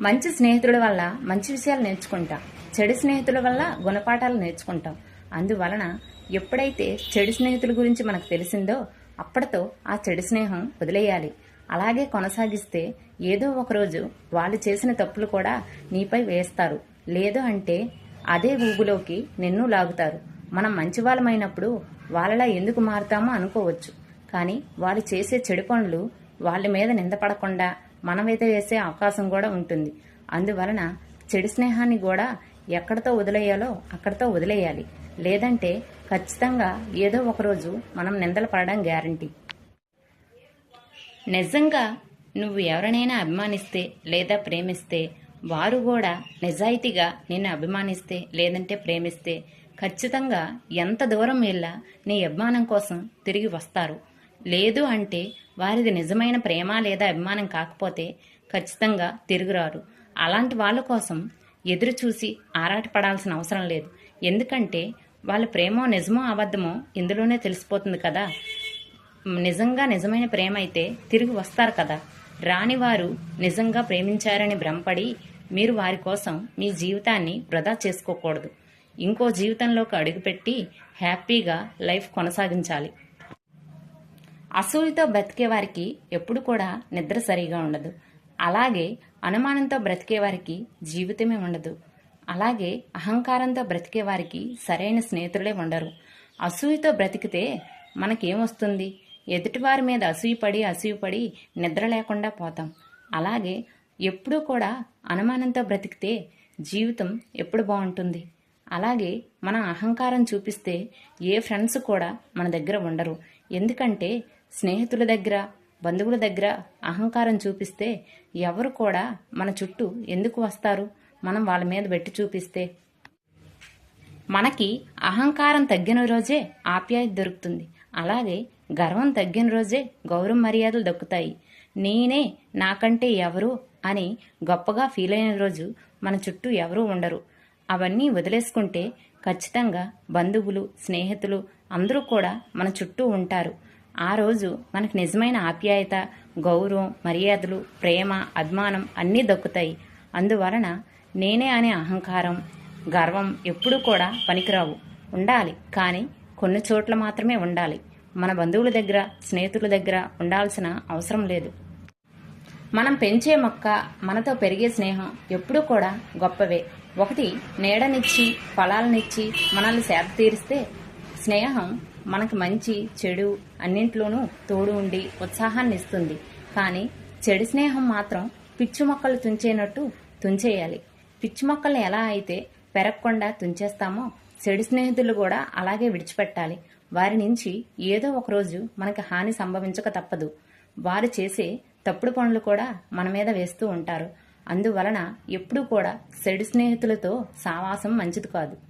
మంచి స్నేహితుల వల్ల మంచి విషయాలు నేర్చుకుంటాం. చెడు స్నేహితుల వల్ల గుణపాఠాలు నేర్చుకుంటాం. అందువలన ఎప్పుడైతే చెడు స్నేహితుల గురించి మనకు తెలిసిందో అప్పటితో ఆ చెడు స్నేహం వదిలేయాలి. అలాగే కొనసాగిస్తే ఏదో ఒకరోజు వాళ్ళు చేసిన తప్పులు కూడా నీపై వేస్తారు. లేదు అంటే అదే ఊగులోకి నిన్ను లాగుతారు. మనం మంచి వాళ్ళమైనప్పుడు వాళ్ళలా ఎందుకు మారుతామో అనుకోవచ్చు. కానీ వాళ్ళు చేసే చెడు పనులు వాళ్ళ మీద నిందపడకుండా మనమైతే వేసే అవకాశం కూడా ఉంటుంది. అందువలన చెడు స్నేహాన్ని కూడా ఎక్కడితో వదిలేయాలో అక్కడితో వదిలేయాలి. లేదంటే ఖచ్చితంగా ఏదో ఒకరోజు మనం నిందలు పడడం గ్యారంటీ. నిజంగా నువ్వు ఎవరినైనా అభిమానిస్తే లేదా ప్రేమిస్తే వారు కూడా నిజాయితీగా నిన్ను అభిమానిస్తే లేదంటే ప్రేమిస్తే ఖచ్చితంగా ఎంత దూరం వెళ్ళా నీ అభిమానం కోసం తిరిగి వస్తారు. లేదు అంటే వారిది నిజమైన ప్రేమ లేదా అభిమానం కాకపోతే ఖచ్చితంగా తిరుగురారు. అలాంటి వాళ్ళ కోసం ఎదురు చూసి ఆరాటపడాల్సిన అవసరం లేదు. ఎందుకంటే వాళ్ళ ప్రేమో నిజమో అబద్ధమో ఇందులోనే తెలిసిపోతుంది కదా. నిజంగా నిజమైన ప్రేమ అయితే తిరిగి వస్తారు కదా. రాని వారు నిజంగా ప్రేమించారని భ్రమపడి మీరు వారి కోసం మీ జీవితాన్ని వృధా చేసుకోకూడదు. ఇంకో జీవితంలోకి అడుగుపెట్టి హ్యాపీగా లైఫ్ కొనసాగించాలి. అసూయతో బ్రతికే వారికి ఎప్పుడు కూడా నిద్ర సరిగా ఉండదు. అలాగే అనుమానంతో బ్రతికే వారికి జీవితమే ఉండదు. అలాగే అహంకారంతో బ్రతికే వారికి సరైన స్నేహితులే ఉండరు. అసూయతో బ్రతికితే మనకేమొస్తుంది ఎదుటివారి మీద అసూయపడి అసూయపడి నిద్ర లేకుండా పోతాం. అలాగే ఎప్పుడూ కూడా అనుమానంతో బ్రతికితే జీవితం ఎప్పుడు బాగుంటుంది? అలాగే మన అహంకారం చూపిస్తే ఏ ఫ్రెండ్స్ కూడా మన దగ్గర ఉండరు. ఎందుకంటే స్నేహితుల దగ్గర బంధువుల దగ్గర అహంకారం చూపిస్తే ఎవరు కూడా మన చుట్టూ ఎందుకు వస్తారు? మనం వాళ్ళ మీద పెట్టి చూపిస్తే. మనకి అహంకారం తగ్గిన రోజే ఆప్యాయత దొరుకుతుంది. అలాగే గర్వం తగ్గిన రోజే గౌరవ మర్యాదలు దక్కుతాయి. నేనే నాకంటే ఎవరు అని గొప్పగా ఫీల్ అయిన రోజు మన చుట్టూ ఎవరూ ఉండరు. అవన్నీ వదిలేసుకుంటే ఖచ్చితంగా బంధువులు స్నేహితులు అందరూ కూడా మన చుట్టూ ఉంటారు. ఆ రోజు మనకు నిజమైన ఆప్యాయత గౌరవం మర్యాదలు ప్రేమ అభిమానం అన్నీ దక్కుతాయి. అందువలన నేనే అనే అహంకారం గర్వం ఎప్పుడూ కూడా పనికిరావు. ఉండాలి. కానీ కొన్ని చోట్ల మాత్రమే ఉండాలి. మన బంధువుల దగ్గర స్నేహితుల దగ్గర ఉండాల్సిన అవసరం లేదు. మనం పెంచే మొక్క మనతో పెరిగే స్నేహం ఎప్పుడూ కూడా గొప్పవే. ఒకటి నీడనిచ్చి ఫలాలనిచ్చి మనల్ని సేద తీరిస్తే స్నేహం మనకు మంచి చెడు అన్నింట్లోనూ తోడు ఉండి ఉత్సాహాన్ని ఇస్తుంది కానీ చెడు స్నేహం మాత్రం పిచ్చి మొక్కలు తుంచేనట్టు తుంచేయాలి. పిచ్చి మొక్కల్ని ఎలా అయితే పెరగకుండా తుంచేస్తామో చెడు స్నేహితులు కూడా అలాగే విడిచిపెట్టాలి. వారి నుంచి ఏదో ఒక రోజు మనకి హాని సంభవించక తప్పదు. వారు చేసే తప్పుడు పనులు కూడా మన మీద వేస్తూ ఉంటారు. అందువలన ఎప్పుడూ కూడా చెడు స్నేహితులతో సావాసం మంచిది కాదు.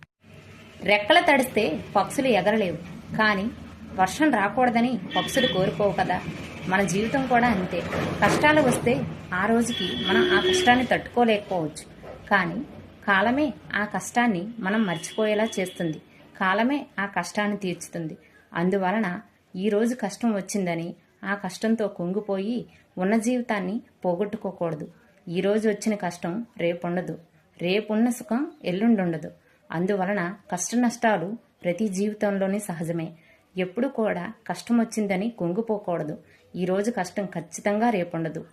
రెక్కలు తడిస్తే పక్షులు ఎగరలేవు. కానీ వర్షం రాకూడదని పక్షులు కోరుకోవు కదా. మన జీవితం కూడా అంతే. కష్టాలు వస్తే ఆ రోజుకి మనం ఆ కష్టాన్ని తట్టుకోలేకపోవచ్చు. కానీ కాలమే ఆ కష్టాన్ని మనం మర్చిపోయేలా చేస్తుంది. కాలమే ఆ కష్టాన్ని తీర్చుతుంది. అందువలన ఈ రోజు కష్టం వచ్చిందని ఆ కష్టంతో కుంగిపోయి ఉన్న జీవితాన్ని పోగొట్టుకోకూడదు. ఈ రోజు వచ్చిన కష్టం రేపుండదు. రేపున్న సుఖం ఎల్లుండుండదు. అందువలన కష్ట నష్టాలు ప్రతి జీవితంలోనే సహజమే. ఎప్పుడు కూడా కష్టం వచ్చిందని కుంగిపోకూడదు ఈరోజు కష్టం ఖచ్చితంగా రేపుండదు.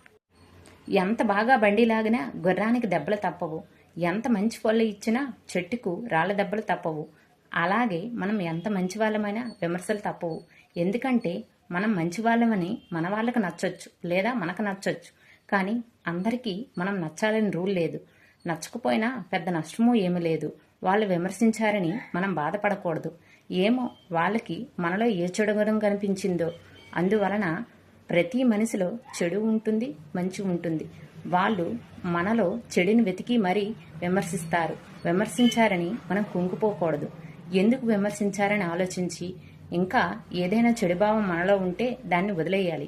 ఎంత బాగా బండి లాగినా గుర్రానికి దెబ్బలు తప్పవు. ఎంత మంచి పళ్ళు ఇచ్చినా చెట్టుకు రాళ్ళ దెబ్బలు తప్పవు. అలాగే మనం ఎంత మంచి వాళ్ళమైనా విమర్శలు తప్పవు. ఎందుకంటే మనం మంచి వాళ్ళమని మన వాళ్ళకి నచ్చొచ్చు లేదా మనకు నచ్చొచ్చు. కానీ అందరికీ మనం నచ్చాలని రూల్ లేదు. నచ్చకపోయినా పెద్ద నష్టమూ ఏమీ లేదు. వాళ్ళు విమర్శించారని మనం బాధపడకూడదు. ఏమో వాళ్ళకి మనలో ఏ చెడు గుణం కనిపించిందో. అందువలన ప్రతి మనిషిలో చెడు ఉంటుంది మంచి ఉంటుంది. వాళ్ళు మనలో చెడుని వెతికి మరీ విమర్శిస్తారు. విమర్శించారని మనం కుంగిపోకూడదు. ఎందుకు విమర్శించారని ఆలోచించి ఇంకా ఏదైనా చెడు భావం మనలో ఉంటే దాన్ని వదిలేయాలి.